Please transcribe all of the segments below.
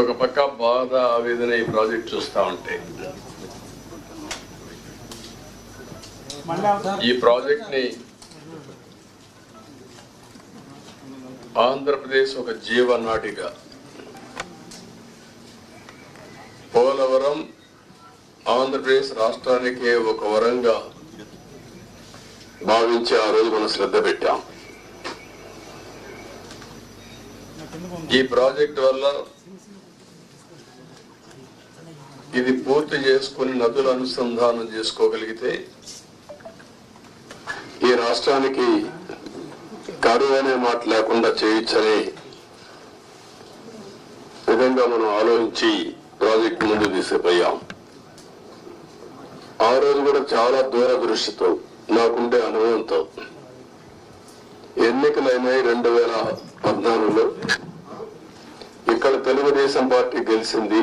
ఒక పక్క బాధ ఆవేదన ఈ ప్రాజెక్ట్ చూస్తా ఉంటే. ఈ ప్రాజెక్ట్ని ఆంధ్రప్రదేశ్ ఒక జీవనాడిగా పోలవరం ఆంధ్రప్రదేశ్ రాష్ట్రానికి ఒక వరంగా భావించి ఆ రోజు మనం శ్రద్ధ పెట్టాం. ఈ ప్రాజెక్ట్ వల్ల ఇది పూర్తి చేసుకుని నదులు అనుసంధానం చేసుకోగలిగితే ఈ రాష్ట్రానికి కరువు అనే మాట లేకుండా చేయొచ్చని విధంగా మనం ఆలోచించి ప్రాజెక్ట్ ముందు తీసుకుపోయాం. ఆ రోజు కూడా చాలా దూరదృష్టితో నాకుండే అనుభవంతో ఎన్నికలైనాయి రెండు వేల పద్నాలుగులో. ఇక్కడ తెలుగుదేశం పార్టీ గెలిచింది.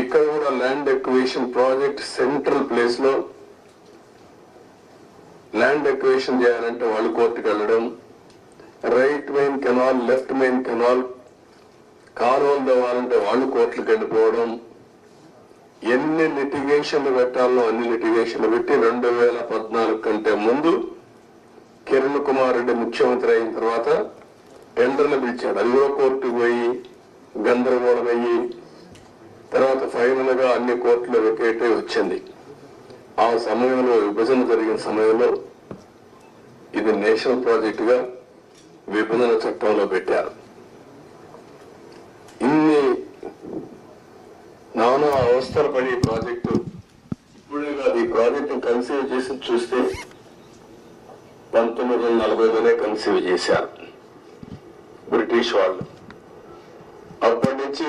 ఇక్కడ కూడా ల్యాండ్ ఎక్వేషన్ ప్రాజెక్ట్ సెంట్రల్ ప్లేస్లో ల్యాండ్ ఎక్వేషన్ చేయాలంటే వాళ్ళు కోర్టుకు వెళ్ళడం. Right main canal left main canal కాలువలు తవ్వాలంటే వాళ్ళు కోర్టులకు వెళ్ళిపోవడం. ఎన్ని లిటిగేషన్లు పెట్టాలో అన్ని లిటిగేషన్లు పెట్టి రెండు వేల పద్నాలుగు కంటే ముందు కిరణ్ కుమార్ రెడ్డి ముఖ్యమంత్రి అయిన తర్వాత టెండర్లు పిలిచాడు. అది కూడా కోర్టుకు పోయి గందరగోళం అయ్యి తర్వాత ఫైనల్గా అన్ని కోర్టులు వెకేటే వచ్చింది. ఆ సమయంలో విభజన జరిగిన సమయంలో ఇది నేషనల్ ప్రాజెక్ట్గా విభజన చట్టంలో పెట్టారు. ఇన్ని నానా అవస్థలు పడి ప్రాజెక్టు ఇప్పుడే కాదు ఈ ప్రాజెక్టు కన్సీవ్ చేసి చూస్తే పంతొమ్మిది వందల నలభైలోనే కన్సీవ్ చేశారు బ్రిటిష్ వాళ్ళు. అప్పటి నుంచి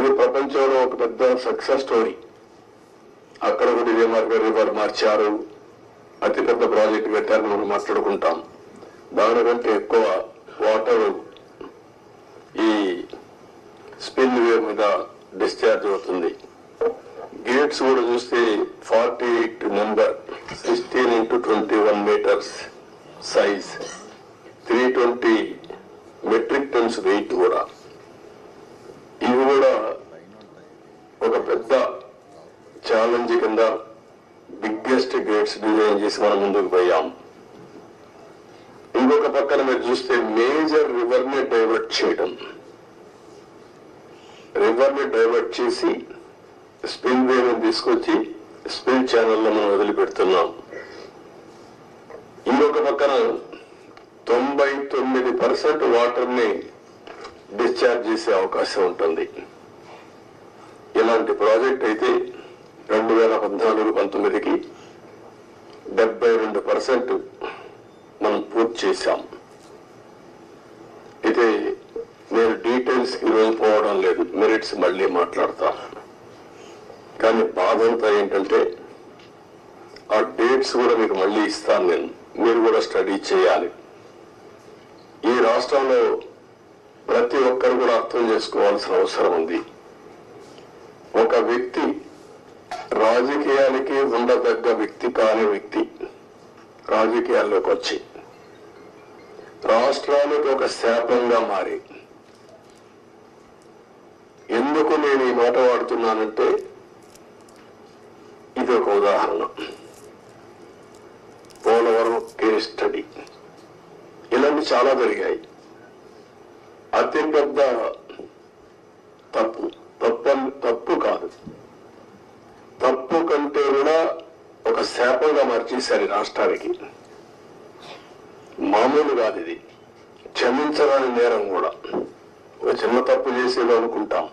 అది ప్రపంచంలో ఒక పెద్ద సక్సెస్ స్టోరీ అక్కడ కూడా ఇదే మార్గం రివర్ మార్చారు? అతిపెద్ద ప్రాజెక్ట్ పెట్టారు మనం మాట్లాడుకుంటాం. దానికంటే ఎక్కువ వాటర్ ఈ స్పిల్ వే మీద డిశ్చార్జ్ అవుతుంది. గేట్స్ కూడా చూస్తే forty eight number sixteen into twenty one metres size three twenty metric tons weight కూడా. కూడా ఒక పెద్ద ఛాలెంజ్ కింద బిగ్గెస్ట్ గేట్స్ డిజైన్ చేసి మనం ముందుకు పోయాం. ఇంకొక పక్కన మీరు చూస్తే మేజర్ రివర్ని డైవర్ట్ చేయడం. రివర్ని డైవర్ట్ చేసి స్పిల్ వేని తీసుకొచ్చి స్పిల్ ఛానల్లో మనం వదిలిపెడుతున్నాం. ఇంకొక పక్కన తొంభై తొమ్మిది పర్సెంట్ వాటర్ని డిశ్చార్జ్ చేసే అవకాశం ఉంటుంది. ఇలాంటి ప్రాజెక్ట్ అయితే రెండు వేల పద్నాలుగు పంతొమ్మిదికి డెబ్బై రెండు పర్సెంట్ మనం పూర్తి చేశాం. అయితే నేను డీటెయిల్స్ వెళ్ళిపోవడం పోవడం లేదు. మెరిట్స్ మళ్ళీ మాట్లాడతాను కానీ బాధ అంతా ఏంటంటే ఆ డేట్స్ కూడా మీకు మళ్ళీ ఇస్తాను నేను. మీరు కూడా స్టడీ చేయాలి. ఈ రాష్ట్రంలో ప్రతి ఒక్కరు కూడా అర్థం చేసుకోవాల్సిన అవసరం ఉంది. ఒక వ్యక్తి రాజకీయానికి ఉండదగ్గ వ్యక్తి కాని వ్యక్తి రాజకీయాల్లోకి వచ్చి రాష్ట్రానికి ఒక శాపంగా మారి ఎందుకు నేను ఈ మాట వాడుతున్నానంటే ఇది ఒక ఉదాహరణ. Polavaram case study. ఇలాంటి చాలా జరిగాయి. పెద్ద తప్పు తప్పు తప్పు కాదు. తప్పు కంటే కూడా ఒక శాపంగా మార్చేశారు రాష్ట్రానికి. మామూలు కాదు ఇది. క్షమించరాని నేరం కూడా. ఒక చిన్న తప్పు చేసేది అనుకుంటాం.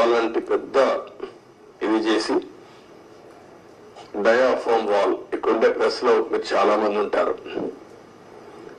అలాంటి పెద్ద ఇది చేసి డయాఫామ్ వాల్ ఇక్కడుండే ప్రెస్లో మీరు చాలా మంది ఉంటారు.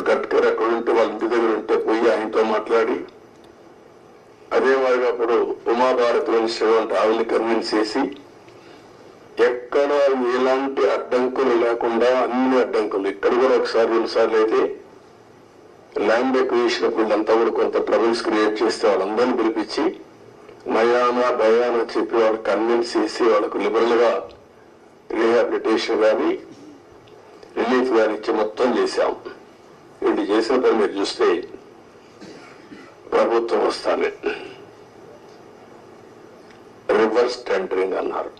ఇప్పుడు గట్కర్ అక్కడ ఉంటే వాళ్ళ ఇంటి దగ్గర ఉంటే పోయి ఆయనతో మాట్లాడి అదే మాదిరిగా అప్పుడు ఉమాభారత్ మినిస్టర్ ఆవిడని కన్విన్స్ చేసి ఎక్కడ ఎలాంటి అడ్డంకులు లేకుండా అన్ని అడ్డంకులు ఇక్కడ కూడా ఒకసారి రెండుసార్లు అయితే ల్యాండ్ ఎక్విజిషన్ వీళ్ళంతా కూడా కొంత ట్రబుల్స్ క్రియేట్ చేస్తే వాళ్ళందరినీ పిలిపించి నయానా భయానా చెప్పి వాళ్ళు కన్విన్స్ చేసి వాళ్ళకు లిబరల్గా రీహాబిలిటేషన్ కానీ రిలీఫ్ కానీ ఇచ్చి మొత్తం చేశాం. ఇది చేసిన పని మీరు చూస్తే ప్రభుత్వం వస్తానే రివర్స్ టెండరింగ్ అన్నారు.